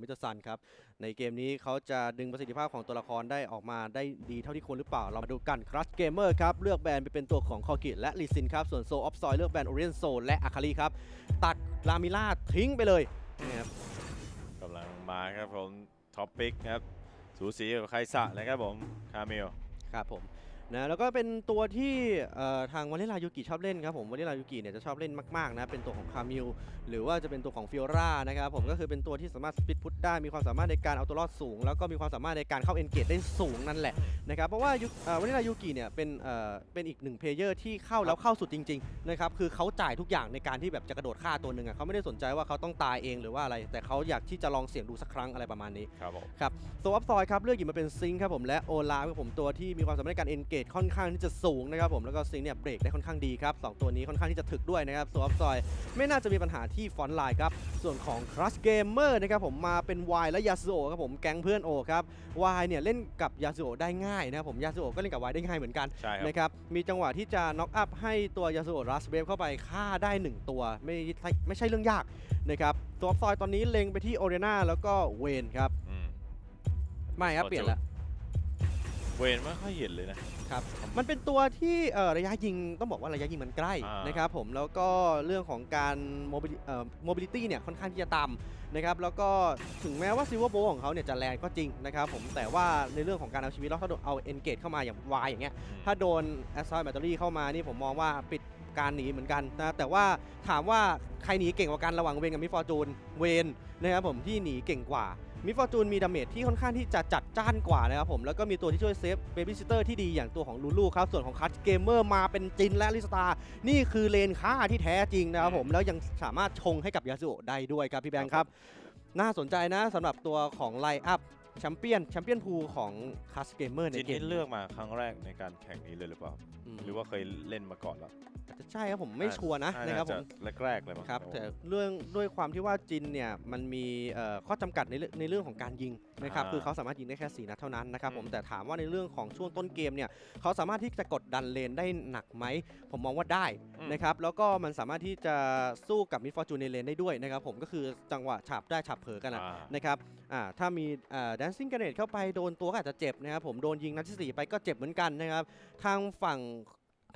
มิสเตอร์ซันครับ ในเกมนี้เขาจะดึงประสิทธิภาพของตัวละครได้ออกมาได้ดีเท่าที่ควรหรือเปล่า เรามาดูกันครัชเกมเมอร์ครับ เลือกแบรนด์ไปเป็นตัวของคอกิและลิซินครับ ส่วนโซออฟซอยเลือกแบรนด์โอเรียนโซและอาคารีครับ ตัดลามิล่าทิ้งไปเลยนะครับกำลังมาครับผมท็อปปิกครับสูสีกับไคสะนะครับผมคาเมลครับผม นะแล้วก็เป็นตัวที่เอ่อทางวาเลลายูกิชอบเล่นครับผมวาเลลายูกิเนี่ยจะชอบเล่นมากๆนะเป็นตัวของคามิลหรือว่าจะเป็นตัวของฟิโอรานะครับผมก็คือเป็นตัวที่สามารถสปิดพุทได้มีความสามารถในการเอาตัวรอดสูง แล้วก็มีความสามารถในการเข้าเอนเกตได้สูงนั่นแหละนะครับเพราะว่ายุเอ่อวาเลลายูกิเนี่ยเป็นเอ่อเป็นอีกหนึ่งเพลเยอร์ที่เข้าแล้วเข้าสุดจริงๆนะครับคือเขาจ่ายทุกอย่างในการที่แบบจะกระโดดฆ่าตัวหนึ่งอะเขาไม่ได้สนใจว่าเขาต้องตายเองหรือว่าอะไร แต่เขาอยากที่จะลองเสี่ยงดูสักครั้งอะไรประมาณนี้ครับผมโซอัพซอยครับเลือกหยิบมาเป็นซิงค์ครับผมและโอลาครับผมตัวที่มีความสามารถในการเอนเกจค่อนข้างที่จะสูงนะครับผมแล้วก็ซิงค์เนี่ยเบรกได้ค่อนข้างดีครับสองตัวนี้ค่อนข้างที่จะถึกด้วยนะครับโซอัพซอยไม่น่าจะมีปัญหาที่ฟอนต์ไลน์ครับส่วนของ Crush Gamer นะครับผมมาเป็น Y และยาสุโอะครับผมแก๊งเพื่อนโอครับ Y เนี่ยเล่นกับยาสุโอะได้ง่ายนะครับผมยาสุโอะก็เล่นกับ Y ได้ง่ายเหมือนกันใช่ครับ นะครับมีจังหวะที่จะน็อกอัพให้ตัวยาสุโอะรัสเบฟเข้าไปฆ่าได้หนึ่งตัวไม่ใช่ไม่ใช่เรื่องยากนะครับโซอัพซอยตอนนี้เล็งไปที่โอเรนาแล้วก็เวนครับอืมไม่ครับโอจูเปลี่ยนแล้ว เวนไม่ค่อยเห็นเลยนะ ครับมันเป็นตัวที่เอ่อระยะยิงต้องบอกว่าระยะยิงมันใกล้อ่าน นะครับผมแล้วก็เรื่องของการโมบิเอ่อโมบิลิตี้เนี่ยค่อนข้างที่จะต่ำนะครับแล้วก็ถึงแม้ว่าซิลเวอร์โบของเขาเนี่ยจะแรงก็จริงนะครับผมแต่ว่าในเรื่องของการเอาชีวิตรอดถ้าโดนเอาเอนเกตเข้ามาอย่างวายอย่างเงี้ยอืมถ้าโดนแอสซอยแบตเตอรี่เข้ามานี่ผมมองว่าปิดการหนีเหมือนกันนะแต่ว่าถามว่าใครหนีเก่งกว่ากันระหว่างเวนกับมิฟอร์จูนเวนนะครับผมที่หนีเก่งกว่า มิฟอร์จูนมีดาเมจที่ค่อนข้างที่จะจัดจ้านกว่านะครับผม แล้วก็มีตัวที่ช่วยเซฟเบบี้ซิสเตอร์ที่ดีอย่างตัวของลูลูครับ ส่วนของคัตเกมเมอร์มาเป็นจินและลิสตา นี่คือเลนค่าที่แท้จริงนะครับผม แล้วยังสามารถชงให้กับยาสุโอะได้ด้วยครับพี่แบงค์ครับ น่าสนใจนะสำหรับตัวของไลอัพ แชมเปี้ยนแชมเปี้ยนพูของคัสเกมเมอร์ในจินเกมนี่เลือกมาครั้งแรกในการแข่งนี้เลยหรือเปล่า มหรือว่าเคยเล่นมาก่อนแล้วอาจจะใช่ครับผมไม่ชัวร์นะานะครับผมจแรกๆเลยมั้งครับแต่เรื่องด้วยความที่ว่าจินเนี่ยมันมีเอ่อข้อจำกัดในเรื่องในเรื่องของการยิงนะครับอ่าคือเขาสามารถยิงได้แค่4นัดเท่านั้นนะครับผมอืม แต่ถามว่าในเรื่องของช่วงต้นเกมเนี่ยเขาสามารถที่จะกดดันเลนได้หนักไหมผมมองว่าได้ อืม นะครับแล้วก็มันสามารถที่จะสู้กับมิดฟอร์จูนในเลนได้ด้วยนะครับผมก็คือจังหวะฉับได้ฉับเผลอกันอะอ่านะครับอ่าถ้ามีอ่า dancing grenade เข้าไปโดนตัวก็อาจจะเจ็บนะครับผมโดนยิงนัดที่สี่ไปก็เจ็บเหมือนกันนะครับ ทางฝั่ง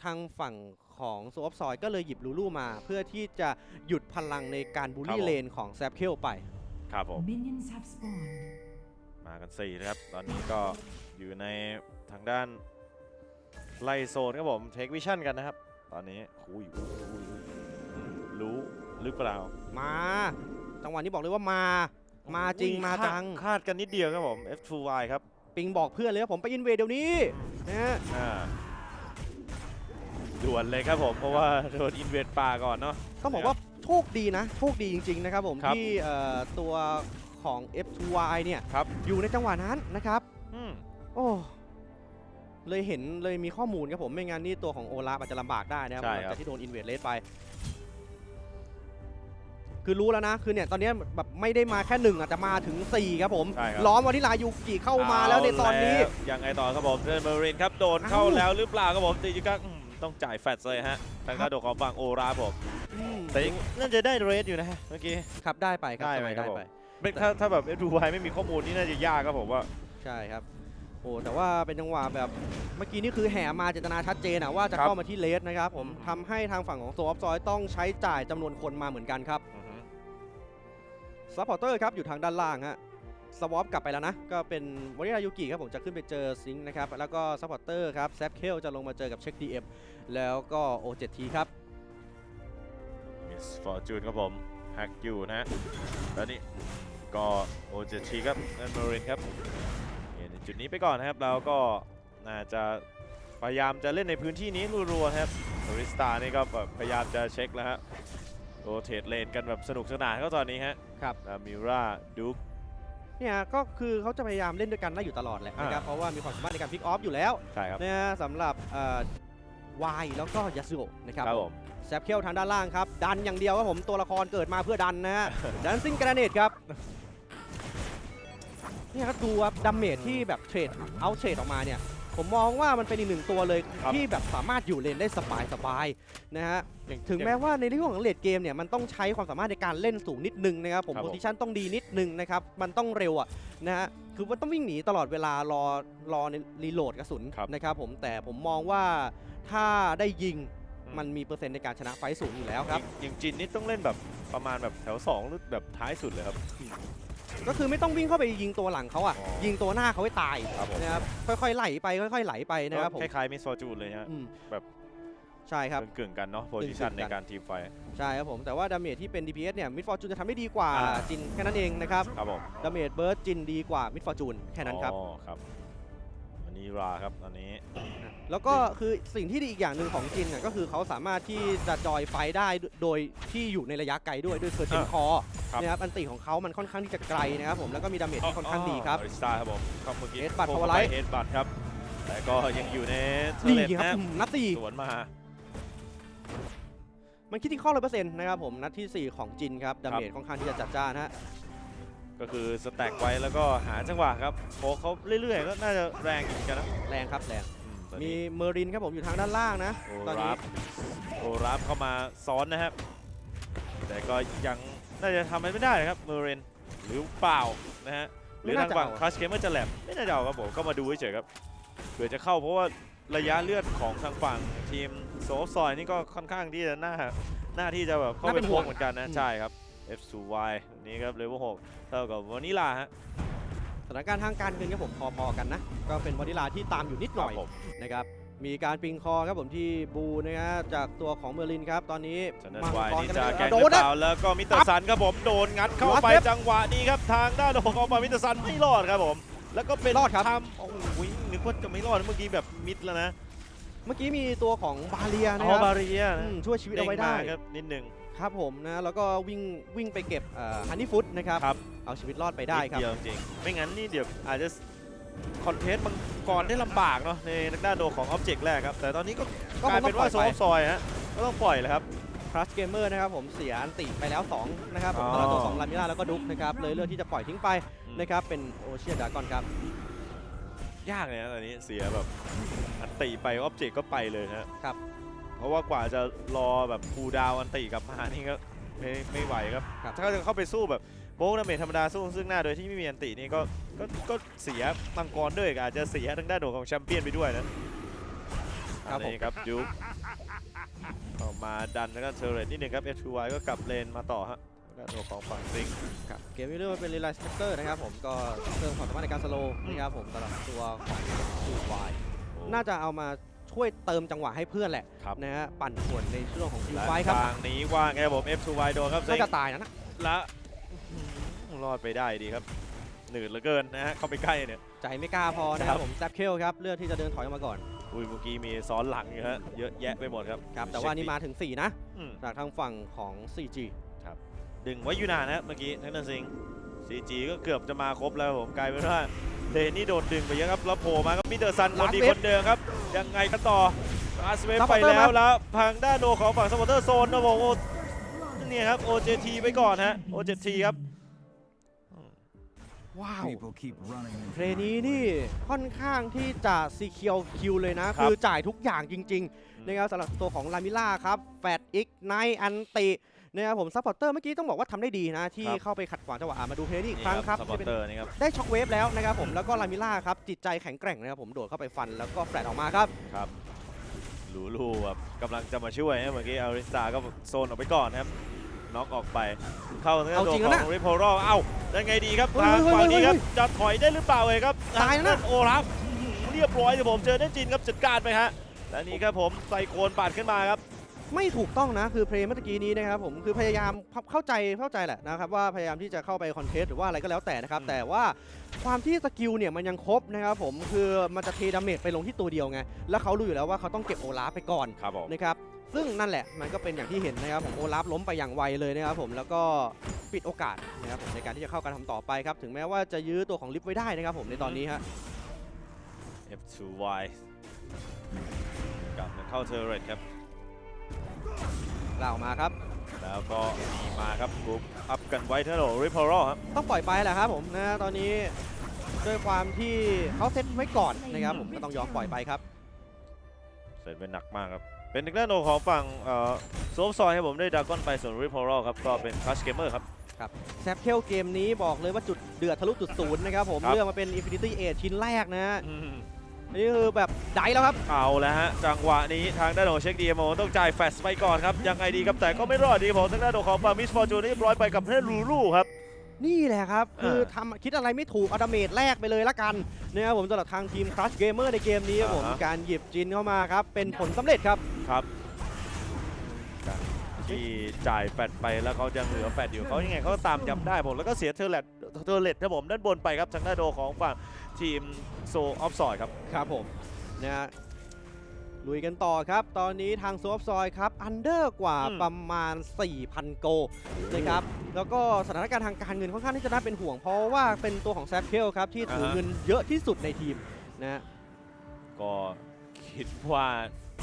ทางฝั่งของโซฟซอยก็เลยหยิบลูลูมา เพื่อที่จะหยุดพลังในการบูลครับลี่ผมเลนของแซปเคลไป ครับผม Minions have spawned. มากัน4นะครับ ตอนนี้ก็อยู่ในทางด้านไล่โซนครับผมเทควิชั่นกันนะครับ ตอนนี้คุยอุ้ยอุ้ยอุ้ยรู้หรือเปล่า มา จังหวะนี้บอกเลยว่ามา มาจริงอุ้ยมาคดจัง คาดกันนิดเดียวครับผม F2Y ครับปิงบอกเพื่อนเลยว่าผมไปอินเวดเดี๋ยวนี้นะฮะอ่าด่วนเลยครับผม เพราะว่าโดนอินเวดป่าก่อนเนาะ ต้องบอกว่าโชคดีนะโชคดีจริง ๆ นะครับผมครับที่เอ่อตัวของ F2Y เนี่ยครับ อยู่ในจังหวะนั้นนะครับ อืมโอ้เลยเห็นเลยมีข้อมูลครับผมไม่งั้นนี่ตัวของโอลาฟอาจจะลำบากได้นะครับใช่หลังครับจากที่โดนอินเวดเลสไป คือรู้แล้วนะ คือเนี่ยตอนเนี้ยแบบไม่ได้มาแค่หนึ่งอาจจะมาถึง 4 ครับผม ใช่ครับ ล้อมวานิลายูกิเข้ามาแล้วในตอนนี้ เาแล้วยังไงต่อครับผมเทนเมอรินครับโดนเข้าเอ้าแล้วหรือเปล่าครับผมติจิกักอืมต้องจ่ายแฟตเลยฮะทางด้านของฝั่งโอราผมอืมแต่ยังน่าจะได้เรสอยู่นะฮะเมื่อกี้ ครับได้ไปครับได้ไหมสายครับผมไปเป็นถ้าถ้าแบบ F2Y ไม่มีข้อมูลนี่น่าจะยากครับผมว่า ใช่ครับ โอ้แต่ว่าเป็นจังหวะแบบเมื่อกี้นี่คือแห่มาเจตนาชัดเจนอะว่าจะครับ เข้ามาที่เลสนะครับผมอืมทำให้ทางฝั่งของโซอฟซอยต้องใช้จ่ายจำนวนคนมาเหมือนกันครับ อือฮึ ซัพพอร์เตอร์ครับอยู่ทางด้านล่างฮะสวอปกลับไปแล้วนะ ก็เป็นวานิลายูกิครับผมจะขึ้นไปเจอซิงค์นะครับ แล้วก็ซัพพอร์เตอร์ครับแซฟเคลจะลงมาเจอกับเช็ค DM แล้วก็ O7T ครับมิสฟอร์จูนครับผมแฮกอยู่นะฮะแล้วนี่ก็โอเจชีครับเทนเมอรินครับเห็นจุดนี้ไปก่อนนะครับแล้วก็น่าจะพยายามจะเล่นในพื้นที่นี้รัวๆนะครับริสตานี่ก็แบบพยายามจะเช็คแล้วฮะ โรเทตเลนกันแบบสนุกสนานก็ตอนนี้ฮะครับมิราดูก เนี่ยก็คือเขาจะพยายามเล่นด้วยกันได้อยู่ตลอดแหละนะครับอ่าเพราะว่ามีความสามารถในการพิกออฟอยู่แล้วใช่ครับ นะฮะสำหรับวายแล้วก็ยาสุโนะครับครับผผมมแซฟเคลทางด้านล่างครับ ดันอย่างเดียวครับผมตัวละครเกิดมาเพื่อดันนะฮะ ดันซิงกระเนตครับเนี่ยครับดูครับดัมเมจที่แบบเทรดเอาเทรดออกมาเนี่ย ผมมองว่ามันเป็นอีกหนึ่งตัวเลยครับ ที่แบบสามารถอยู่เลนได้สบายสบายนะฮะ อย่างถึงอย่างแม้ว่าในเรื่องของเลดเกมเนี่ยมันต้องใช้ความสามารถในการเล่นสูงนิดนึงนะครับผมครับโพผม ซิชันต้องดีนิดนึงนะครับ มันต้องเร็วอะนะฮะคือมันต้องวิ่งหนีตลอดเวลารอรอในรีโหลดกระสุนครับนะครับผมแต่ผมมองว่าถ้าได้ยิงอืมมันมีเปอร์เซ็นต์ในการชนะไฟต์สูงอยู่แล้วครับ อย่างอย่างจินนี่ต้องเล่นแบบประมาณแบบแถวสองหรือแบบท้ายสุดเลยครับ ก็คือไม่ต้องวิ่งเข้าไปยิงตัวหลังเขาอะ อ๋อยิงตัวหน้าเขาให้ตายครับผม นะครับค่อยๆไหลไปค่อยๆไหลไปนะครับผมคล้ายๆมิสฟอร์จูนเลยฮะ อืมแบบ ใช่ครับ กึ่งๆกันเนาะโพซิชันกึ่งๆในกันการทีมไฟท์ ใช่ครับผมแต่ว่าดาเมจที่เป็น DPS เนี่ยมิดฟอร์จูนจะทำได้ดีกว่าอ่า จินแค่นั้นเองนะครับครับผมดาเมจเบิร์ดจินดีกว่ามิดฟอร์จูนแค่นั้นครับ อ๋อครับอั นนี้ราครับอันนี้ แล้วก็คือสิ่งที่ดีอีกอย่างหนึ่งของจินน่ะก็คือเขาสามารถที่จะจอยไฟท์ได้โดยที่อยู่ในระยะไกลด้วยด้วยเคอร์เทนอ่าคอครับ นะครับอันติของเขามันค่อนข้างที่จะไกลนะครับผมแล้วก็มีดาเมจที่ค่อนข้างดีครับ อริสตาครับผมเข้าเมื่อกี้ Headbutt โค้ง Power เข้าไป Light เฮดบัตครับ แต่ก็ยังอยู่ในเทอดีร์เลตครับนะอืมนัดสี่สวนมา มันคิดที่ข้อร้อยเปอร์เซ็นต์นะครับผมนัดที่4ของจินครับดาเมจค่อนข้างที่จะจัดจ้านฮะ ก็คือสแต็กไว้แล้วก็หาจังหวะครับโค้งเขาเรื่อยๆก็น่าจะแรงอยู่เหมือนกันนะแรงครับแรงอืตอนมีนี้เมอรินครับผมอยู่ทางด้านล่างนะ โอตอนนี้รับโอรับเข้ามาซ้อนนะครับ แต่ก็ยังน่าจะทำอะไรไม่ได้นะครับเมเรนหรือเปล่านะฮะหรือทางฝั่งคลาสเกมเมอร์จะแหลมไม่น่าจะเอาครับผมก็มาดูเฉยๆครับเผื่อจะเข้าเพราะว่าระยะเลือดของทางฝั่งทีมโซฟซอยนี่ก็ค่อนข้างที่จะน่าหน้าที่จะแบบเข้าน่าเป็เป็นนห่พววง งเหมือนกันนะอืมใช่ครับ F2Y นี้ครับเลเวล6เท่ากับวานิลาฮะสถานการณ์ทางการเงินครับผมพอๆกันนะ ก็เป็นวานิลาที่ตามอยู่นิดหน่อยครับผม นะครับมีการปิงคอครับผมที่บูนะฮะจากตัวของเมอร์ลินครับตอนนี้ฉะนั้นมังวายกรนี่กันจะเลยแกล้งโดหรืนอนะเปล่าแล้วก็มิสเตอร์สันครับผมโดนงัดเข้าไป Last step จังหวะนี้ครับทางด้านของออกมามิสเตอร์สันไม่รอดครับผม แล้วก็เป็นรอดครับ ทำโอ้โหนึกว่าจะไม่รอดเมื่อกี้แบบมิดแล้วนะเมื่อกี้มีตัวของบาเลียนะอ๋คอรับบาเรียอืมช่วยชีวิตเอาไว้ได้ ด้งมครับนิดนึง ครับผมนะแล้วก็วิ่งวิ่งไปเก็บฮันนี่ฟุตนะครับครับเอาชีวิตรอดไปได้ครับนิเดียวจริงไม่งั้นนี่เดี๋ยวอาจจะคอนเทสต์มังกรได้ลำบากเนาะในด้านโดของออบเจกต์แรกครับ แต่ตอนนี้ก็ก็กลายคงต้เป็อนงปล่ว่าอยโซไปฟซอยฮะก็ต้องปล่อยเลยครับคลัสเกมเมอร์นะครับผมเสียอันติไปแล้ว 2 นะครับผมอ๋อสำหรับตัวของลามิล่าแล้วก็ดุ๊กนะครับเลยเลือกที่จะปล่อยทิ้งไปอืมนะครับเป็นโอเชียนดากอนครับ ยากเลยนะตอนนี้เสียแบบอันติไปออบเจกต์ก็ไปเลยฮะครับเพ ราะว่ากว่าจะรอแบบคูลดาวน์อันติกลับมานี่ก็ไม่ไม่ไหวครับ ครับ ถ้าจะเข้าไปสู้แบบโบ๊กดาเมจธรรมดาสู้ซึ่งหน้าโดยที่ไม่มีอันตินี่ก็ก็ก็เสียมังกรด้วยอาจจะเสียทางด้านโดของแชมเปี้ยนไปด้วยนะครับอันนี้ครับยุคออกมาดันแล้วก็เทอร์เรตนิดนึงครับ F2Y ก็กลับเลนมาต่อฮะทางด้านโดของฝั่งซิงครับเกมนี้เรียกว่าเป็นรีไลซ์สเตอร์นะครับผมก็เพิ่มความสามารถในการสโลว์นะครับผมสำหรับตัวของทูไฟน่าจะเอามา ช่วยเติมจังหวะให้เพื่อนแหละครับ นะฮะปั่นป่วนในช่วงของทูและไฟครับทางนี้ว่างไงครับผม F2Y โดนครับซิน่างจะตายนะนะและอื้อหือรอดไปได้ดีครับ หนืดเหลือเกินนะฮะเข้าไปใกล้เนี่ย ใจไม่กล้าพอนะคครัรับบ ผมแซปเคลครับเลือกที่จะเดินถอยออกมาก่อนอุ้ยเมื่อกี้มีซ้อนหลังอยู่ฮะเยอะแยะไปหมดครับครับแต่ว่านี่มาถึง 4 นะ อืมจากทางฝั่งของ 4G ดึงไว้อยู่นานนะเมื่อกี้ทั้งนั้นซิง CG ก็เกือบจะมาครบแล้วครับผมกลายเป็นว่า เลนนี่โดนดึงไปเยอะครับแล้วโผล่มาครับมิเตอร์ซันคนดี Last คนเดิมครับ ยังไงกันต่อลาสเวฟ Supporter ไปแล้วมาแล้วทางด้านโนของฝั่งสปอร์เตอร์โซนนะบอกโอ้นี่ครับ OJT ไปก่อนฮะ OJT ครับว้าว People keep running. เพลงนี้นี่ค่อนข้างที่จะซีเคียวคิวเลยนะครับคือจ่ายทุกอย่างจริงๆนะครับสำหรับตัวของลามิล่าครับแฟดอิกไนอันติ นะครับผมซัพพอร์เตอร์เมื่อกี้ต้องบอกว่าทำได้ดีนะ ที่ครับ เข้าไปขัดขวางจังหวะอะมาดูเพลงนี้อีกนี่ครั้งครับสปอที่ร์เป็นเตอร์นี่ครับได้ช็อคเวฟแล้วนะครับผมแล้วก็ลามิล่าครับจิตใจแข็งแกร่งนะครับผมโดดเข้าไปฟันแล้วก็แฟลตออกมาครับ ครับลูลูแบบกำลังจะมาช่วยนะเมื่อกี้อาริสตาก็โซนออกไปก่อนนะครับน็อกออกไป เข้าทางด้านเอาตัวจริงขแล้วองนะริพอรอเอ้าได้ไงดีครับเฮ้ยทางเฮ้ยฝั่งนี้ครับเฮ้ยจะถอยได้หรือเปล่าเอ่ยครับตายแล้วนะทงด้โอรับอื้อหือเรียบร้อยเลยผมเจอได้จินครับจัดการไปฮะและนี่ครับผมไซโคนปาดขึ้นมาครับ ไม่ถูกต้องนะคือเพลงเมื่อกี้นี้นะครับผมคือพยายามเข้าใจเข้าใจแหละนะครับว่าพยายามที่จะเข้าไปคอนเทสต์หรือว่าอะไรก็แล้วแต่นะครับอืมแต่ว่าความที่สกิลเนี่ยมันยังครบนะครับผมคือมันจะเทดาเมจไปลงที่ตัวเดียวไงแล้วเขารู้อยู่แล้วว่าเขาต้องเก็บโอลาฟไปก่อนครับผมนะครับซึ่งนั่นแหละมันก็เป็นอย่างที่เห็นนะครับผมโอลาฟล้มไปอย่างไวเลยนะครับผมแล้วก็ปิดโอกาสนะครับผมในการที่จะเข้าการทำต่อไปครับถึงแม้ว่าจะยื้อตัวของลิฟไว้ได้นะครับผมในตอนนี้ฮะ F2Y กลับมาเข้าเทอร์เรตครับก ล่าวมาครับ แล้วก็มีมาครับกรุ๊ปอัพกันไว้เท่าไหร่ริพอรอครับ ต้องปล่อยไปแหละครับผมนะตอนนี้ด้วยความที่เขาเซตไว้ก่อนนะครับผมก็ต้องยอมปล่อยไปครับ เสร็จไปหนักมากครับ เป็นทางด้านของฝั่งเอ่อโซฟซอยครับผมได้ดากอนไปส่วนริพอรครับก็เป็นคัชเกมเมอร์ครับ แซปเคิลเกมนี้บอกเลยว่าจุดเดือดทะลุจุดศูนย์นะครับผม ครับ เลือกมาเป็น Infinity Age ชิ้นแรกนะฮะ อืม นี่คือแบบไดแล้วครับ เอาแล้วฮะ จังหวะนี้ทางด้านของเช็คดีโมต้องจ่ายแฟชไปก่อนครับ ยังไงดีครับแต่ก็ไม่รอดดีผมทางด้านของฟามิสฟอร์จูนเรียบร้อยไปกับเพื่อนลูลูครับ นี่แหละครับ คือเออทำคิดอะไรไม่ถูกเอาดาเมจแรกไปเลยละกันนะครับผมสำหรับทางทีม Crush Gamer ในเกมนี้ครับผมอ่าฮะการหยิบจินเข้ามาครับเป็นผลสำเร็จครับครับ ที่จ่ายแฟดไปแล้วเขายังเหลือแฟดอยู่เขายังไงเขาก็ตามย้ำได้ผมแล้วก็เสียเทอร์เลตเทอร์เลตครับผมด้านบนไปครับทางด้านโดของฝั่งทีมโซออฟซอยครับครับผมนะฮะลุยกันต่อครับ ตอนนี้ทางซอฟซอยครับ อันเดอร์กว่าอืมประมาณ 4,000 โกนะครับ แล้วก็สถานการณ์ทางการเงินค่อนข้างที่จะน่าเป็นห่วง เพราะว่าเป็นตัวของแซฟเคลครับ ที่ถือเงินเยอะที่สุดในทีมนะฮะก็คิดว่า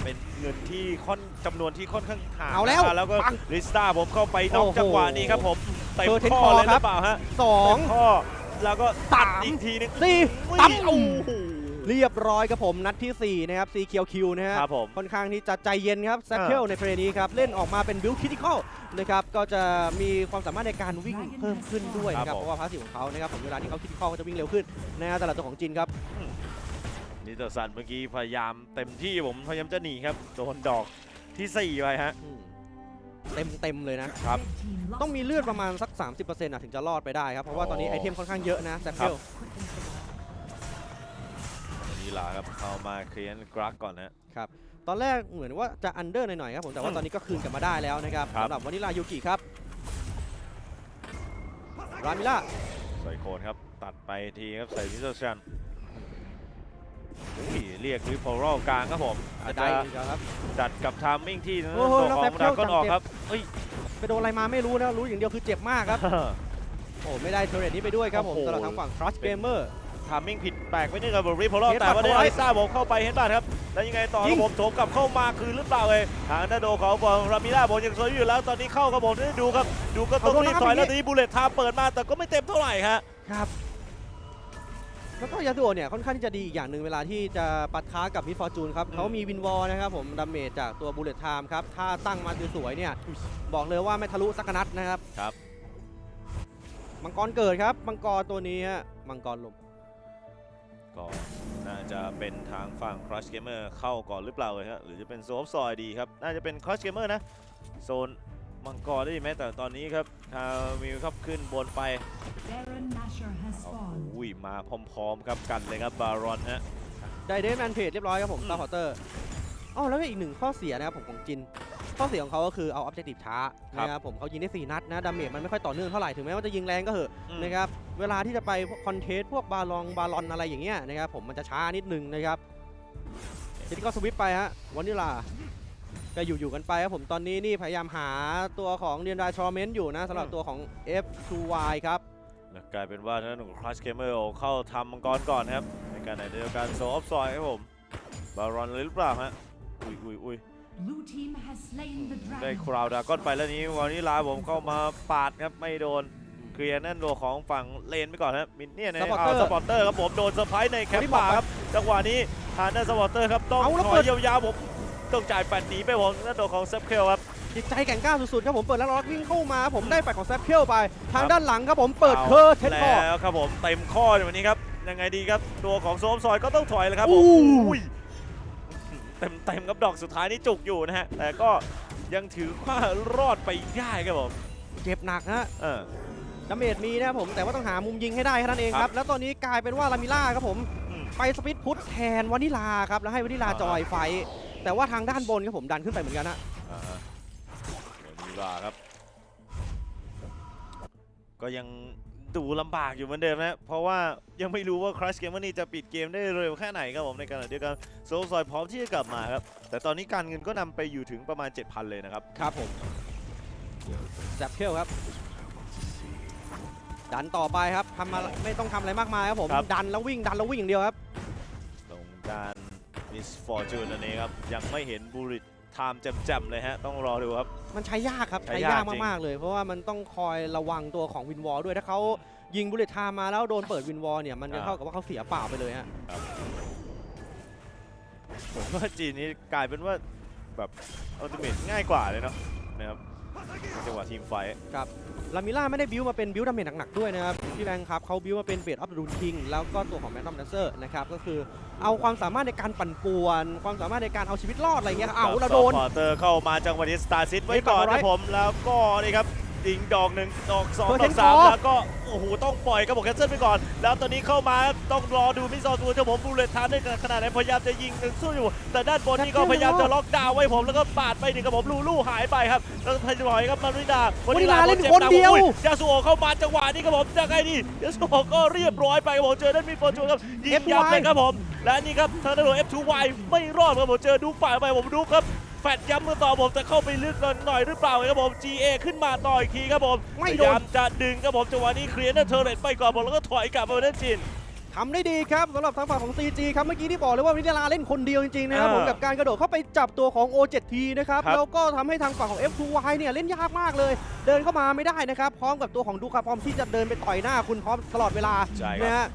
เป็นเงินที่ค่อนจำนวนที่ค่อนข้างห่างเอาแล้วนะแล้วก็ปังลิสตาผมเข้าไปนอกโอ้โหจังหวะนี้ครับผมเต็มเธอเทนข้อคอเลยหครัรืบอเปล่าฮะสอง เต็มข้อแล้วก็ตัดสาม อีกทีนึงสี่อุ้ยตั้มโอ้โหเรียบร้อยครับผมนัดที่ 4 นะครับซีเคียวคิวนะฮะครับผม ค่อนข้างที่จะใจเย็นครับแซคเคลในเพลย์นี้ครับ เล่นออกมาเป็นบิลคิ t ิคอลนะครับก็จะมีความสามารถในการวิ่งเพิ่มขึ้นด้วยนะครับเพราะว่าพาสซีฟของเขานะครับผมเวลาที่เขาคิ t ิคอลก็จะวิ่งเร็วขึ้นนะฮะแต่ละตัวของจินครับ นิตสันเมื่อกี้พยายามเต็มที่ผมพยายามจะหนีครับโดนดอกที่ 4 ไปฮะอืมเต็มเต็มเลยนะ ครับ ต้องมีเลือดประมาณสัก 30%อะถึงจะรอดไปได้ครับ เพราะว่าตอนนี้โอ้ไอเทมค่อนข้างเยอะนะแซคเคลนี่ลาครับเข้ามาเคลียร์กรักก่อนฮะ ตอนแรกเหมือนว่าจะอันเดอร์หน่อยๆครับผมแต่ว่าอืมตอนนี้ก็คืนกลับมาได้แล้วนะครับครับ สำหรับวานิลายูกิครับรามิล่า ใส่โคนครับ ตัดไปทีครับใส่นิตสัน อุ้ยเรียกริพอรัลกลางครับผมอาจได้จะอีกแล้วครับ จัดกับทามมิ่งที่โอ้โหตัวแล้วขอแป๊งบดากอนเดียวออกจังครับเฮ้ย ไปโดนอะไรมาไม่รู้นะรู้อย่างเดียวคือเจ็บมากครับ โอ้ไม่ได้เทอร์เรตนี้ไปด้วยครับผมโอ้โห สำหรับทางฝั่ง Crush Gamer ทามมิ่งผิดแปลกไปนิดกับริพอรัลเฮดบัตแต่ว่าได้เข้าไว้ไอซ่าผมเข้าไปเฮดบัตครับ แล้วยังไงต่อคยิรับง ผมโถมกลับเข้ามาคืนหรือเปล่าเลยทางด้านโดของฝั่งรามิล่าผมยังสวยอยู่แล้วตอนนี้เข้าครับผมได้ดูครับ ดูก็ต้องรีบถอยแล้วตอนนี้บุลเลตทามเปิดมาแต่ก็ไม่เต็มเท่าไหร่ฮะ ครับ แล้วก็ยาสุโอะเนี่ยค่อนข้างที่จะดีอีกอย่างหนึ่งเวลาที่จะปะท้ากับมิฟอร์จูนครับอืมเขามีวินวอลนะครับผมดาเมจจากตัวบูเลตไทม์ครับถ้าตั้งมาสวยๆเนี่ยบอกเลยว่าไม่ทะลุสักนัดนะครับครับมังกรเกิดครับมังกรตัวนี้ฮะมังกรลมก็น่าจะเป็นทางฝั่ง Crush Gamer เข้าก่อนหรือเปล่าเลยฮะหรือจะเป็นโซฟซอยดีครับน่าจะเป็น Crush Gamer นะโซนมังกรได้ไหมแต่ตอนนี้ครับทางมิวครับขึ้นบนไป Baron Nashor has โอ้ spawned. โหมาพร้อมๆครับกันเลยครับบารอนฮะได้เดนแมนเพจเรียบร้อยครับผมอืมตาพอเตอร์อ๋อแล้วก็อีกหนึ่งข้อเสียนะครับผมของจิน ข้อเสียของเขาก็คือเอาออบเจกตีฟช้านะครับผมเขายิงได้ 4 นัดนะดาเมจมันไม่ค่อยต่อเนื่องเท่าไหร่ถึงแม้ว่าจะยิงแรงก็เหอะอืมนะครับเวลาที่จะไปพวกคอนเทสพวกบาลองบาลอนอะไรอย่างเงี้ยนะครับผมมันจะช้านิดนึงนะครับทีนี้ก็สวิปไปฮะวันนิลาก็อยู่อยู่ๆกันไปครับผมตอนนี้นี่พยายามหาตัวของเรียนดายทรอเมนต์อยู่นะสำหรับตัวของ F2Y ครับ แล้วกลายเป็นว่าทางด้านของ Crush Gamer เข้าทำมังกรก่อนครับ ในการไหนเดียวกันโซออฟซอยครับผม บารอนเลยหรือเปล่าฮะ อุ้ยอุ้ยอุ้ย Blue team has slain the ได้ dragon. คราวดากอนไปแล้วนี้วันนี้ลาผมเข้ามาปาดครับไม่โดนเคลียร์นั่นโดของฝั่งเลนไปก่อนครับมินเนี่ยนะ Supporter สปอร์เตอร์ครับผมโดนเซอร์ไพรส์ในแคมป์ป่าครับจังหวะนี้ทางด้านสปอร์เตอร์ครับต้องเอาแล้วถเปิอยดยาวๆผมต้องจ่ายแปดหนีไปผมนั่นโดของเซฟเคลครับ จิตใจแก่งกล้าสุดๆครับผมเปิดแล้วล็อกวิ่งเข้ามา ผมได้แฟดของแซฟเคิลไป ทางครับด้านหลังครับผมเปิดเคอร์เทนคอร์แล้วครับผมเต็มข้อในวันนี้ครับยังไงดีครับตัวของโซมซอยก็ต้องถอยเลยครับผมอู้อุ้ยเต็มเต็มๆครับดอกสุดท้ายนี่จุกอยู่นะฮะแต่ก็ยังถือว่ารอดไปได้ครับผมเจ็บหนักฮะเออดาเมจมีนะครับผมแต่ว่าต้องหามุมยิงให้ได้แค่นั้นเองคครัรับบแล้วตอนนี้กลายเป็นว่าลามิล่าครับผมอืมไปสปิดพุทแทนวานิลาครับแล้วให้วานิลาอ่าจอยไฟท์แต่ว่าทางด้านบนครับผมดันขึ้นไปเหมือนกันฮะอ่าฮะเดี๋ยวนี้ว่าครับ ก็ยังดูลำบากอยู่เหมือนเดิมนะ เพราะว่ายังไม่รู้ว่า Crush Gamer นี่จะปิดเกมได้เร็วแค่ไหนครับผมในขณะเดียวกันโซลซอยพร้อมที่จะกลับมาครับ แต่ตอนนี้การเงินก็นำไปอยู่ถึงประมาณ 7,000 เลยนะครับ ครับผมแซฟเคิลครับ ดันต่อไปครับทำอะไรไม่ต้องทำอะไรมากมายครับผม ครับ ดันแล้ววิ่งดันแล้ววิ่งอย่างเดียวครับ ตรงด้าน Miss Fortune นั่นเองครับ ยังไม่เห็นบูริต ไทม์แจ่มๆเลยฮะ ต้องรอดูครับ มันใช้ยากครับ ใช้ใช้ยากยากจริง มาก ๆ เลย เพราะว่ามันต้องคอยระวังตัวของวินวอลด้วย ถ้าเขายิงบุลเลตไทม์มาแล้วโดนเปิดวินวอลเนี่ย มันจะอ่าเท่ากับว่าเขาเสียเปล่าไปเลยฮะ ผมว่าจีนนี้กลายเป็นว่าแบบอัลติเมทง่ายกว่าเลยเนาะนะครับ จังหวะทีมไฟท์ลามิล่าไม่ได้บิวมาเป็นบิวดาเมจหนักๆด้วยนะครับพี่แบงค์ครับเขาบิวมาเป็นเบดออฟรูนคิงแล้วก็ตัวของแมนตัมดันเซอร์นะครับก็คือเอาความสามารถในการปั่นป่วน ความสามารถในการเอาชีวิตรอดอะไรเงี้ยครับอ้าวเราโดนพอเตอร์เข้ามาจังหวะนี้สตาร์ซิตไว้เฮ้ยก่อนปัดเอาไว้นะผมแล้วก็นี่ครับ ยิงดอกหนึ่งดอกสองเฮ้ยดอกสามเห็นคอแล้วก็โอ้โหต้องปล่อยครับผมแคนเซิลไปก่อน แล้วตอนนี้เข้ามาต้องรอดูมิซอตัวเจ้าผมบูเลตทานได้ขนาดไหนพยายามจะยิงสู้อยู่ แต่ด้านบนนี่ก็พยายามจะล็อกดาวน์ไว้ผมแล้วก็ปาดไปหนึ่งครับผมลูลูหายไปครับแล้วพยายามครับมาริดามาริดาเล่นจ็บคนหกเดียวอุ้ยาสุโอเข้ามาจังหวะนี้ครับผมยังไงดียาสุโอก็เรียบร้อยไปครับผมเจอด้านมิดฟอร์จูนครับยิงยับ F2Y เลยครับผมและนี่ครับทางด้านของ F2Y ไม่รอดครับผมเจอดูฝ่ายไปผมดูครับ แฟดย้ำมาต่อผมจะเข้าไปลึกหน่อยหรือเปล่าครับผม GA ขึ้นมาต่ออีกทีครับผมไม่พโดน ยายามจะดึงครับผมจังหวะนี้เคลียร์เนอร์เทอร์เรตไปก่อนผมแล้วก็ถอยกลับมาเล่นจิน ทำได้ดีครับสำหรับทางฝั่งของ CG ครับเมื่อกี้ที่บอกเลยว่าวินิลาเล่นคนเดียวจริงๆนะครับอ่าผมกับการกระโดดเข้าไปจับตัวของ O7T นะครับครับ แล้วก็ทำให้ทางฝั่งของ F2Y เนี่ยเล่นยากมากเลย เดินเข้ามาไม่ได้นะครับ พร้อมกับตัวของดูคาพร้อมที่จะเดินไปต่อยหน้าคุณพร้อมตลอดเวลาใช่คนะรับฮะ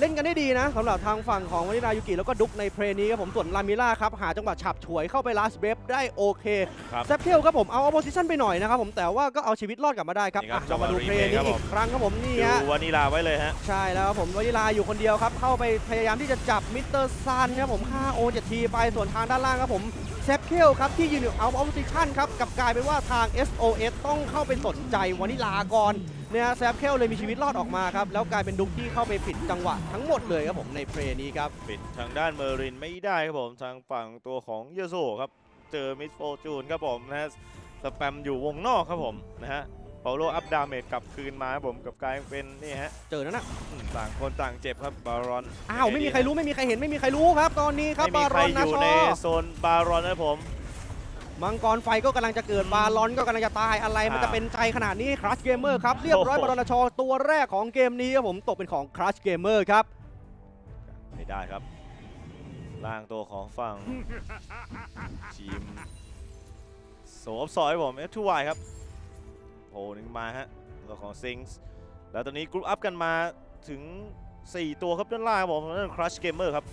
เล่นกันได้ดีนะสำหรับทางฝั่งของวานิลายุกิแล้วก็ดุกในเพลย์นี้ครับผมส่วนลามิล่าครับหาจังหวะฉับฉวยเข้าไปลาสเบฟได้โอเคครับแซปเทลครับผมเอาออโพซิชันไปหน่อยนะครับผมแต่ว่าก็เอาชีวิตรอดกลับมาได้ครับนี่ครับอะเรามาดูจังหวะเพลย์นี้ remake ครับอีผมกครั้งครับผมนี่ดูฮะวานิลาไว้เลยฮะ ใช่แล้วครับผมวานิลาอยู่คนเดียวครับ เข้าไปพยายามที่จะจับมิสเตอร์ซันครับผมฆ่าโอเจทีไปส่วนทางด้านล่างครับผมเซฟเคลครับ ที่ยืนอยู่เอาออฟซิชันครับกลับกลายเป็นว่าทาง SOS ต้องเข้าไปสนใจวานิลาก่อน เนี่ยแซฟเคลเลยมีชีวิตรอดออกมาครับ แล้วกลายเป็นดุกที่เข้าไปผิดจังหวะทั้งหมดเลยครับผมในเพลย์นี้ครับปิดทางด้านเมอรินไม่ได้ครับผมทางฝั่งตัวของเยโซครับ เจอมิสโฟจูนครับผมนะฮะสแปมอยู่วงนอกครับผมนะฮะเปาโลอัพดาเมจกลับคืนมาครับผมกับกลายเป็นนี่ฮะเจอนั่นนะอืมต่างคนต่างเจ็บครับบารอนอ้าวไม่มีใครรู้ไม่มีใครเห็นไม่มีใครรู้ครับ ตอนนี้ครับไม่มีบาใครรอนอนายู่ชอในโซนบารอนนะครับผม มังกรไฟก็กำลังจะเกิดบาลอนก็กำลังจะตายอะไรมันอ่าจะเป็นใจขนาดนี้ครัชเกมเมอร์ครับเรียบร้อยโอ้บาโหรอนนาชอตัวแรกของเกมนี้ครับผมตกเป็นของครัชเกมเมอร์ครับไม่ได้ครับล่างตัวของฝั่งทีมโซฟซอยผม F2Y ครับโผล่หนึ่งมาฮะตัวของซิงส์แล้วตอนนี้กรุ๊ปอัพกันมาถึง 4 ตัวครับด้านล่างครับผมนั่นครัชเกมเมอร์ครับ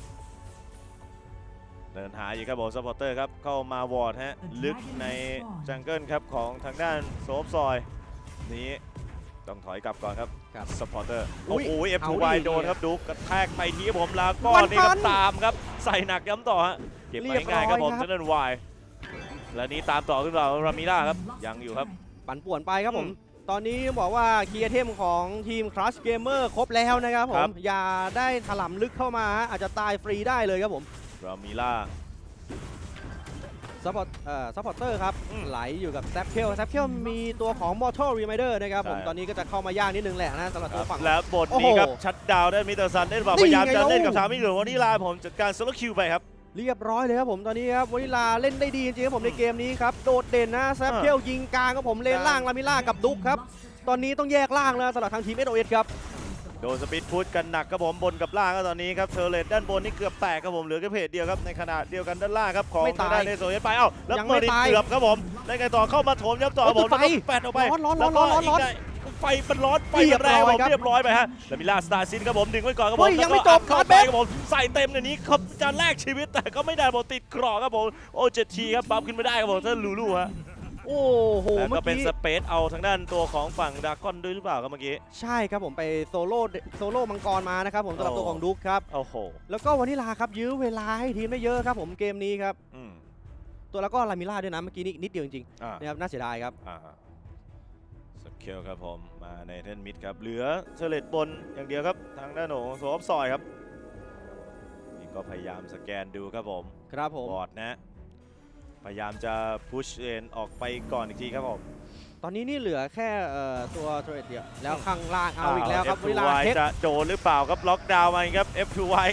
เดินหาอยู่ครับผมซัพพอร์เตอร์ครับเข้ามาวอร์ดฮะลึกในจังเกิลครับของทางด้านโซฟซอย นี้ต้องถอยกลับก่อนครับครับซัพพอร์เตอร์อุ๊โอ้ยโหเอา F2Y ดิโดนครับดูกระแทกไปทีครับผมแล้วก็วันนี่คพัรับนตามครับใส่หนักย้ำต่อฮะเก็บเรีไปยบร้อยง่ายๆครับผมครับเจนวายและนี้ตามต่อขึ้นเรารามิล่าครับยังอยู่ครับปั่นป่วนไปครับผมอืมตอนนี้บอกว่าเคียร์เทมของทีมครัชเกมเมอร์ครบแล้วนะครับผครัมบอย่าได้ถล่ำลึกเข้ามาฮะอาจจะตายฟรีได้เลยครับผม รามิล่า ซัพพอร์ตเอ่อซัพพอร์เตอร์ครับ อืมไหลอยู่กับแซปเคลแซปเคลมีตัวของ Mortal Reminder นะครับผม ใช่ ตอนนี้ก็จะเข้ามายากนิดนึงแหละนะสำหรับตัวฝั่ง และบทโอ้โหนี้ครับชัดดาวน์ได้มิสเตอร์ซันได้หรือเปล่านี่พยายามไงจะเล่นเรากักับทามิหรือว่านี่ลาผมจัดการโซโลคิวไปครับ เรียบร้อยเลยครับผม ตอนนี้ครับวานิลาเล่นได้ดีจริงๆครับผมในเกมนี้ครับ โดดเด่นนะแซปเคลยิงกลางครับผมเลนล่างลามิล่ากับดุ๊กครับ ตอนนี้ต้องแยกล่างแล้วสำหรับทางทีม SOS ครับ โดนสปีดพุชกันหนักครับผมบนกับล่างก็ตอนนี้ครับเทอร์เลตด้านบนนี่เกือบแตกครับผมเหลือแค่เพจเดียวครับในขณะเดียวกันด้านล่างครับของไม่ตายทางด้านเอโซเอสไปเอ้าแล้วยังเปิไม่ดอีกตายเกือบครับผมได้ไงต่อเข้ามาโถมย้ำต่อครับผมโอ้ยแล้วก็ไฟแปดออกไปร้อนร้อนแล้วก็ร้อนร้อนกได้ไฟมันร้อนไฟมันแรงครับผมเรียบร้อยไปฮะแล้วมิลาสตาร์ซินครับผมดึงไว้ก่อนครับผเฮ้มยยังแล้วไม่ก็จบอัดเข้าคาร์ไปเบสครับผมใส่เต็มในนี้เขาจะแลกชีวิตแต่ก็ไม่ได้ผมติดกรอกครับผมโอเจทีครับบัฟขึ้นไม่ได้ครับผมท่านลูลูฮะ โอ้โหแล้วเมื่ก็อเป็นกี้สเปซเอาทางด้านตัวของฝั่งดากอนด้วยหรือเปล่าครับเมื่อกี้ ใช่ครับผมไปโซโล่โซโล่มังกรมานะครับผมสำหรับโอ้ ตัวของดุ๊กครับ โอ้โหแล้วก็วานิลาครับยื้อเวลาให้ทีมได้เยอะครับผมเกมนี้ครับ อืมตัวแล้วก็ลามิล่าด้วยนะเมื่อกี้นี้นิดเดียวจริงอ่า ๆนะครับน่าเสียดายครับ อ่าสเกลครับผม มาในเทนมิดครับ เหลือเชเลตบนอย่างเดียวครับ ทางด้านของโซฟซอยครับ นี่ก็พยายามสแกนดูครับผม ครับผม บอร์ดนะ พยายามจะพุชเอนออกไปก่อนอีกทีครับผม ตอนนี้นี่เหลือแค่เอ่อตัวโทรเดียว แล้วข้างล่างเอาอีกแล้วครับวานิลา F2Y เช็คจะโดนหรือเปล่าครับล็อกดาวน์มาอีกครับ F2Y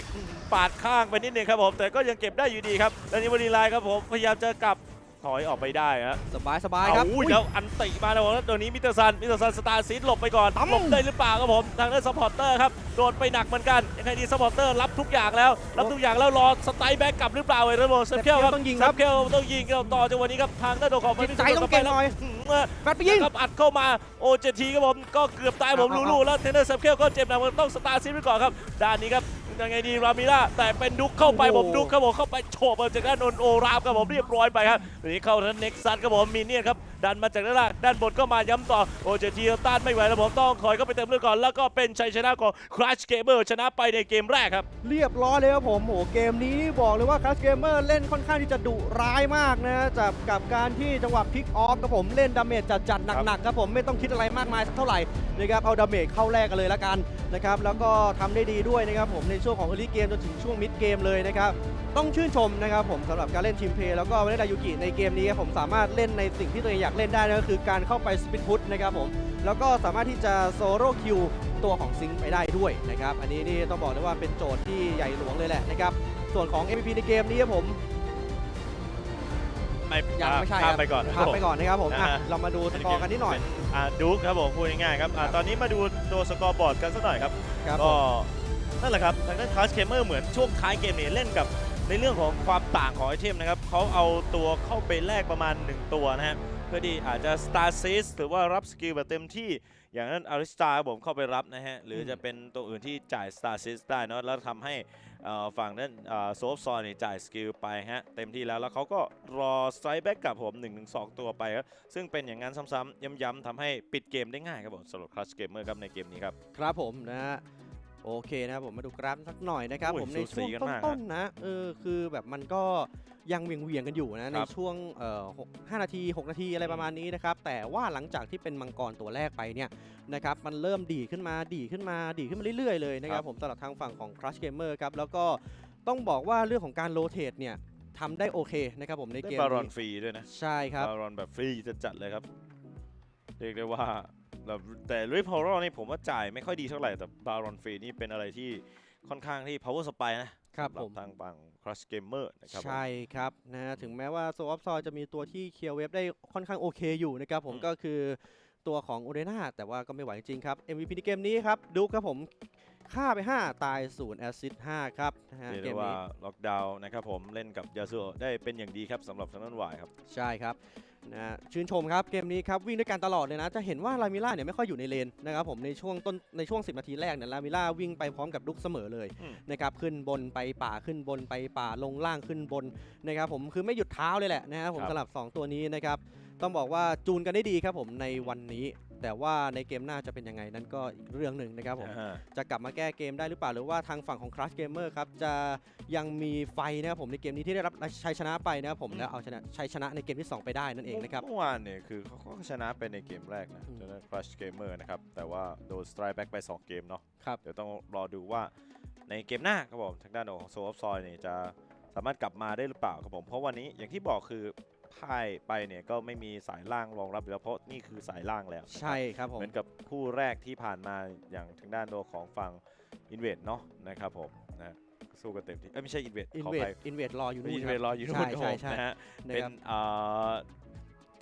ปาดข้างไปนิดนึงครับผม แต่ก็ยังเก็บได้อยู่ดีครับ แล้วนี่วานิลายครับผม พยายามจะกลับ ถอยออกไปได้ฮะสบายสบายครับเอาอุ้ยอุ๊ยแล้วอันติมาแล้วแล้วตัวนี้มิสเตอร์ซันมิสเตอร์ซันสตาร์ซีดหลบไปก่อนตั้มหลบได้หรือเปล่าครับผมทางด้านซัพพอร์เตอร์ครับโดนไปหนักเหมือนกันยังไงดีซัพพอร์เตอร์รับทุกอย่างแล้วรับทุกอย่างแล้วรอสไตล์แบ็กกลับหรือเปล่าเอเรโบเซฟเคียวครับต้องยิงครับเซฟเคียวต้องยิงเราต่อจังหวะนี้ครับทางด้านตัวของจิตใจต้องเก่งหน่อยหืมมาแฟดไปยิงครับอัดเข้ามาโอเจทีครับผมก็เกือบตายผมเอาลูเอาลูแล้วเทนเนอร์เซฟเคียวก็เจ็บหนักมันต้องสตาร์ซีดไว้ก่อนครับด้านนี้ครับ ยังไงดีรามิล่าแต่เป็นดุกเข้าไปโอ้ผโหมดุกครับผมเข้าไปโฉบมาจากด้านโอนโอรามครับผมเรียบร้อยไปครับทีนี้เข้าทางเน็กซัสครับผมมีเนี่ยนครับ ดันมาจากด้านล่างด้านบนก็มาย้ำต่อโอเจทีต้านไม่ไหวแล้วผมต้องคอยเข้าไปเติมเลือดก่อนแล้วก็เป็นชัยชนะของคราชเกเบอร์ชนะไปในเกมแรกครับ เรียบร้อยเลยครับผมโหเกมนี้นี่บอกเลยว่าคัสเกมเมอร์เล่นค่อนข้างที่จะดุร้ายมากนะจากกับการที่จังหวะพลิกออฟครับผมเล่นดาเมจจัดๆหนักๆครับผมไม่ต้องคิดอะไรมากมายสักเท่าไหร่นะครับเอาดาเมจเข้าแรกกันเลยละกันนะครับแล้วก็ทำได้ดีด้วยนะครับผมในช่วงของ early เกมจนถึงช่วง mid เกมเลยนะครับ ต้องชื่นชมนะครับผมสำหรับการเล่นทีมเพลย์แล้วก็วาเลนดายุกิในเกมนี้ครับผมสามารถเล่นในสิ่งที่ตัวเองอยากเล่นได้นั่นก็คือการเข้าไปสปิดพุทนะครับผมแล้วก็สามารถที่จะโซโล่คิวตัวของซิงค์ไปได้ด้วยนะครับอันนี้นี่ต้องบอกเลยว่าเป็นโจทย์ที่ใหญ่หลวงเลยแหละนะครับส่วนของ MVP ในเกมนี้ครับผมไม่ยังไม่ใช่ข้ามครับไปก่อนข้ามไปก่อนนะครับผมอะนะฮะเรามาดูสกอร์กันนิดหน่อยอ่าดุกครับผมพูดง่ายๆครับอ่าครับตอนนี้มาดูตัวสกอร์บอร์ดกันสักหน่อยครับ ครับผก็มนั่นแหละครับทางด้านคลาสเคเมอร์เหมือนช่วงท้ายเกมเนี่ยเล่นกับ ในเรื่องของความต่างของไอเทมนะครับเขาเอาตัวเข้าไปแลกประมาณ 1 ตัวนะฮะเพื่อที่อาจจะ Star s i s หรือว่ารับสกิลแบบเต็มที่อย่างนั้นอาริสตาผมเข้าไปรับนะฮะ หรือจะเป็นตัวอื่นที่จ่าย Star s i s ได้เนะแล้วทำให้ฝั่งนั้นโซฟซอนจ่ายสกิลไปฮะ เต็มที่แล้ว แล้วเขาก็รอสไตร์แบ็กกับผม 1-2 ตัวไปครับซึ่งเป็นอย่างนั้นซ้ำๆย้ำๆทำให้ปิดเกมได้ง่ายครับผมสำหรับคลาสเกมเมอร์ครับในเกมนี้ครับ ครับผมนะฮะ โอเคนะครับผมมาดูกราฟสักหน่อยนะครับโอ้ยผมในสูสีช่วงกันมากต้นๆนะเออคือแบบมันก็ยังเวียงเวียงๆกันอยู่นะในครับช่วงเอ่อหกห้านาที 6 นาทีอะไรประมาณนี้นะครับแต่ว่าหลังจากที่เป็นมังกรตัวแรกไปเนี่ยนะครับมันเริ่มดีขึ้นมาดีขึ้นมาดีขึ้นมาเรื่อยๆเลยนะครับผมสำหรับทางฝั่งของ Crush Gamer ครับแล้วก็ต้องบอกว่าเรื่องของการโรเตทเนี่ยทำได้โอเคนะครับผมในได้เกมบารอนนี้ฟรีด้วยนะใช่ครับบารอนแบบฟรีจะจัดเลยครับเรียกได้ว่า แบบแต่ลุยพาวเวอร์นี่ผมว่าจ่ายไม่ค่อยดีเท่าไหร่ แต่บารอนฟรีนี่เป็นอะไรที่ค่อนข้างที่ power supply นะครับสำหผมทางฝั่ง Crush Gamer นะครับผมใช่ครับนะฮะถึงแม้ว่าโซออฟซอยจะมีตัวที่เคลียร์เว็บได้ค่อนข้างโอเคอยู่นะครับผมอืมก็คือตัวของโอเดนาแต่ว่าก็ไม่ไหวจริงๆครับ MVP ในเกมนี้ครับดูครับผมฆ่าไป 5 ตาย0แอสซิสต์5ครับนะฮะเรียกเกได้มว่านี้ล็อกดาวน์นะครับผมเล่นกับยาสุได้เป็นอย่างดีครับสำหรับทางด้านวายครับ ใช่ครับ นะฮะชื่นชมครับเกมนี้ครับวิ่งด้วยกันตลอดเลยนะ จะเห็นว่าลามิล่าเนี่ยไม่ค่อยอยู่ในเลนนะครับผมในช่วงต้นในช่วง 10 นาทีแรกเนี่ยลามิล่าวิ่งไปพร้อมกับลุกเสมอเลยอืมนะครับขึ้นบนไปป่าขึ้นบนไปป่าลงล่างขึ้นบนนะครับผมคือไม่หยุดเท้าเลยแหละนะครับผมครับสำหรับ 2 ตัวนี้นะครับต้องบอกว่าจูนกันได้ดีครับผมในวันนี้ แต่ว่าในเกมหน้าจะเป็นยังไงนั้นก็อีกเรื่องหนึ่งนะครับผม อ่า จะกลับมาแก้เกมได้หรือเปล่า หรือว่าทางฝั่งของ Crush Gamer ครับ จะยังมีไฟนะครับผมในเกมนี้ที่ได้รับชัยชนะไปนะครับผมอืมแล้วเอาชนะชัยชนะในเกมที่ 2 ไปได้นั่นเองนะครับ เมื่อวานเนี่ยคือเขาก็ชนะไปในเกมแรกนะอืมทางด้าน Crush Gamer นะครับ แต่ว่าโดนสไตร์แบ็กไป 2 เกมเนาะ ครับ เดี๋ยวต้องรอดูว่าในเกมหน้าครับผมทางด้านของโซฟซอยเนี่ยจะสามารถกลับมาได้หรือเปล่าครับผม เพราะวันนี้อย่างที่บอกคือ พ่ายไปเนี่ยก็ไม่มีสายล่างรองรับอยู่แล้วเพราะนี่คือสายล่างแล้วนะครับใช่ครับผมเหมือนกับคู่แรกที่ผ่านมาอย่างทางด้านโดของฝั่งอินเวดเนาะนะครับผมนะสู้กันเต็มที่เอ้ยไม่ใช่อินเวดอินขอเวไปดอินเวดรออยู่นู่นอินคเวรัดบรออยู่นู่นใช่ครับใช่ผมใช่นะฮะนะเป็นครับอ่า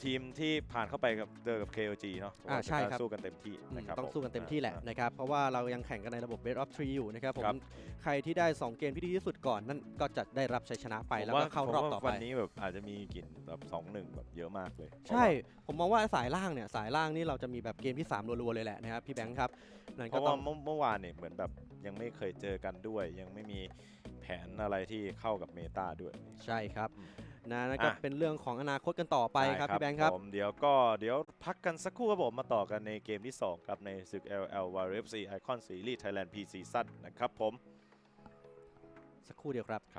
ทีมที่ผ่านเข้าไปกับเจอกับ KOG เนาะอ่าใช่เป็นกครับ สู้กันเต็มที่อืมนะครับต้องผมสู้กันเต็มที่แหละอ่านะครับ เพราะว่าเรายังแข่งกันในระบบ Best of Three อยู่นะครับผมครับ ใครที่ได้ 2 เกมที่ดีที่สุดก่อนนั่นก็จะได้รับชัยชนะไปผมแล้วว่าก็เข้ารอบผมว่ต่อไป วันนี้แบบอาจจะมีกลิ่นแบบสองหนึ่งแบบเยอะมากเลยใช่ ผมมองว่าสายล่างเนี่ยสายล่างนี่เราจะมีแบบเกมที่ 3 รัวๆเลยแหละนะครับพี่แบงค์ครับนั่นเพก็ราะต้ว่าองเมื่อเมื่อวานเนี่ยเหมือนแบบยังไม่เคยเจอกันด้วย ยังไม่มีแผนอะไรที่เข้ากับเมตาด้วย ใช่ครับ อืม นะนั่นก็อะ เป็นเรื่องของอนาคตกันต่อไปครับด้พี่แบงค์ครับ ผมเดี๋ยวก็เดี๋ยวพักกันสักครู่ครับผมมาต่อกันในเกมที่ 2 ครับ ในศึก LL Warrior FC Icon Series Thailand P Season นะครับผม สักครู่เดียวครับ